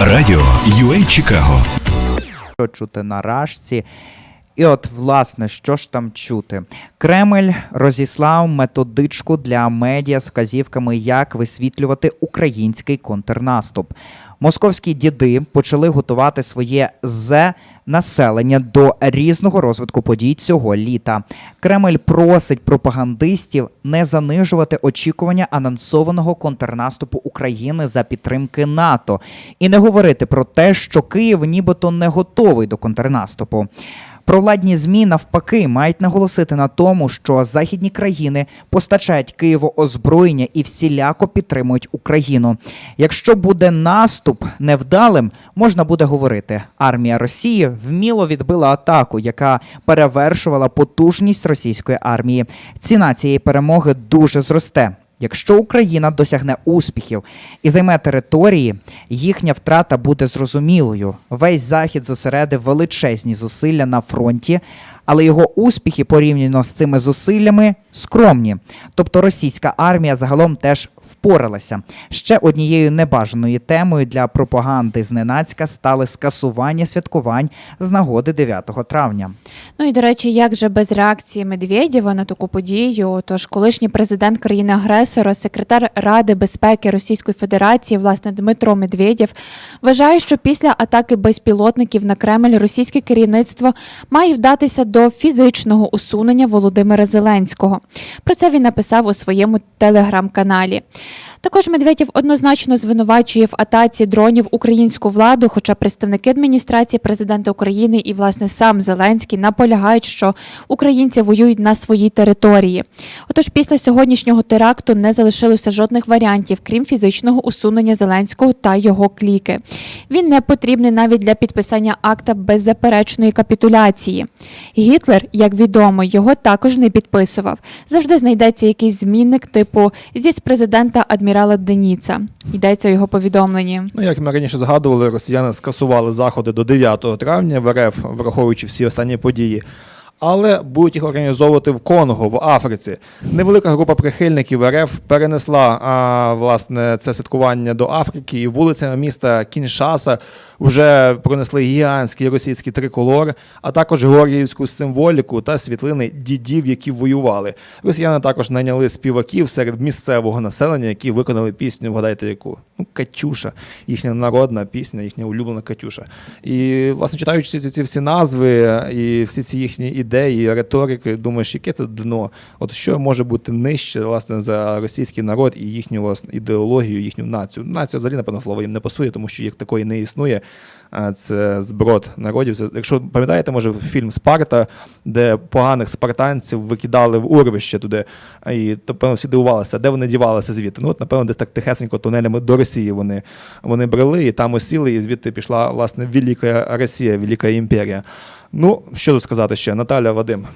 Радіо UA Чикаго. що чути на рашці. І от, власне, що ж там чути? Кремль розіслав методичку для медіа з вказівками, як висвітлювати український контрнаступ. Московські діди почали готувати своє з населення до різного розвитку подій цього літа. Кремль просить пропагандистів не занижувати очікування анонсованого контрнаступу України за підтримки НАТО і не говорити про те, що Київ нібито не готовий до контрнаступу. Провладні змі навпаки мають наголосити на тому, що західні країни постачають Києву озброєння і всіляко підтримують Україну. Якщо буде наступ невдалим, можна буде говорити, армія Росії вміло відбила атаку, яка перевершувала потужність російської армії. Ціна цієї перемоги дуже зросте. Якщо Україна досягне успіхів і займе території, їхня втрата буде зрозумілою. Весь захід зосередив величезні зусилля на фронті, але його успіхи порівняно з цими зусиллями скромні. Тобто російська армія загалом теж впоралася. Ще однією небажаною темою для пропаганди зненацька стали скасування святкувань з нагоди 9 травня. Ну і до речі, як же без реакції Медведєва на таку подію? Тож колишній президент країни-агресора, секретар Ради безпеки Російської Федерації, власне Дмитро Медведєв, вважає, що після атаки безпілотників на Кремль російське керівництво має вдатися до фізичного усунення Володимира Зеленського. Про це він написав у своєму телеграм-каналі. Також Медведєв однозначно звинувачує в атаці дронів українську владу, хоча представники адміністрації президента України і власне сам Зеленський наполягають, що українці воюють на своїй території. Отож, після сьогоднішнього теракту не залишилося жодних варіантів, крім фізичного усунення Зеленського та його кліки. Він не потрібний навіть для підписання акта беззаперечної капітуляції. Гітлер, як відомо, його також не підписував. Завжди знайдеться якийсь змінник типу зіць президента адмірала Деніца. Йдеться у його повідомленні. Ну, як ми раніше згадували, росіяни скасували заходи до 9 травня в РФ, враховуючи всі останні події. Але будуть їх організовувати в Конго, в Африці. Невелика група прихильників РФ перенесла а, власне це святкування до Африки, і вулицями міста Кіншаса вже пронесли гігантський російський триколор, а також георгіївську символіку та світлини дідів, які воювали. Росіяни також найняли співаків серед місцевого населення, які виконали пісню Вгадайте яку ну Катюша, їхня народна пісня, їхня улюблена Катюша. І власне читаючи ці, ці всі назви і всі ці їхні ідеї, риторики, думаєш, яке це дно? От що може бути нижче власне за російський народ і їхню власне ідеологію, їхню націю? Нація взагалі, напевно, слово їм не пасує, тому що їх такої не існує. Це зброд народів. Якщо пам'ятаєте, може фільм Спарта, де поганих спартанців викидали в урвище туди, і напевно всі дивувалися, де вони дівалися звідти. Ну от, напевно, десь так тихесенько тунелями до Росії вони, вони брели і там осіли, і звідти пішла власне Велика Росія, Велика імперія. Ну, що тут сказати ще? Наталя Вадим.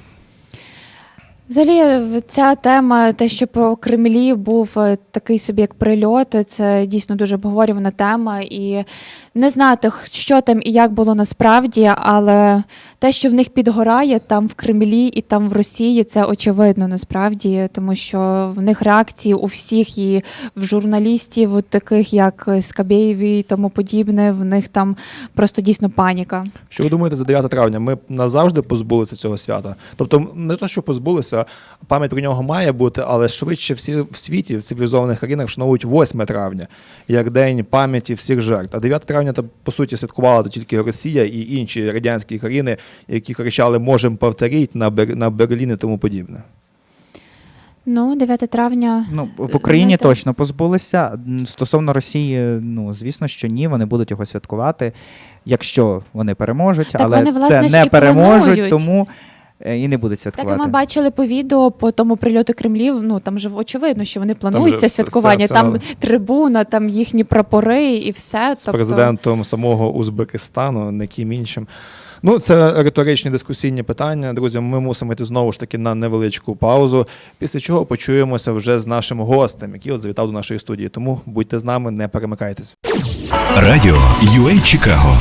Взагалі, ця тема, те, що по Кремлі був е, такий собі як прильот, це дійсно дуже обговорювана тема. І не знати, що там і як було насправді, але те, що в них підгорає там в Кремлі і там в Росії, це очевидно насправді, тому що в них реакції у всіх і в журналістів, таких як Скабєєві і тому подібне, в них там просто дійсно паніка. Що ви думаєте за 9 травня? Ми назавжди позбулися цього свята. Тобто, не те, що позбулися, пам'ять про нього має бути, але швидше всі в світі, в цивілізованих країнах вшановують 8 травня як день пам'яті всіх жертв. А 9 травня та по суті святкувала то тільки Росія і інші радянські країни, які кричали Можемо повторити на Бер... на Берлін і тому подібне. Ну, 9 травня. Ну, в Україні так. точно позбулися. Стосовно Росії, ну звісно, що ні, вони будуть його святкувати, якщо вони переможуть, Так але вони, власне, це не переможуть, планують. тому е, і не будуть Так, святкувати. і ми бачили по відео по тому прильоту Кремлів. Ну там же очевидно, що вони планують же це все- святкування. все- Там все- трибуна, там їхні прапори і все. з президентом самого Узбекистану, не ким іншим. Ну, це риторичні дискусійні питання. Друзі, ми мусимо йти знову ж таки на невеличку паузу, після чого почуємося вже з нашим гостем, який от завітав до нашої студії. Тому будьте з нами, не перемикайтесь. Радіо UA Чикаго.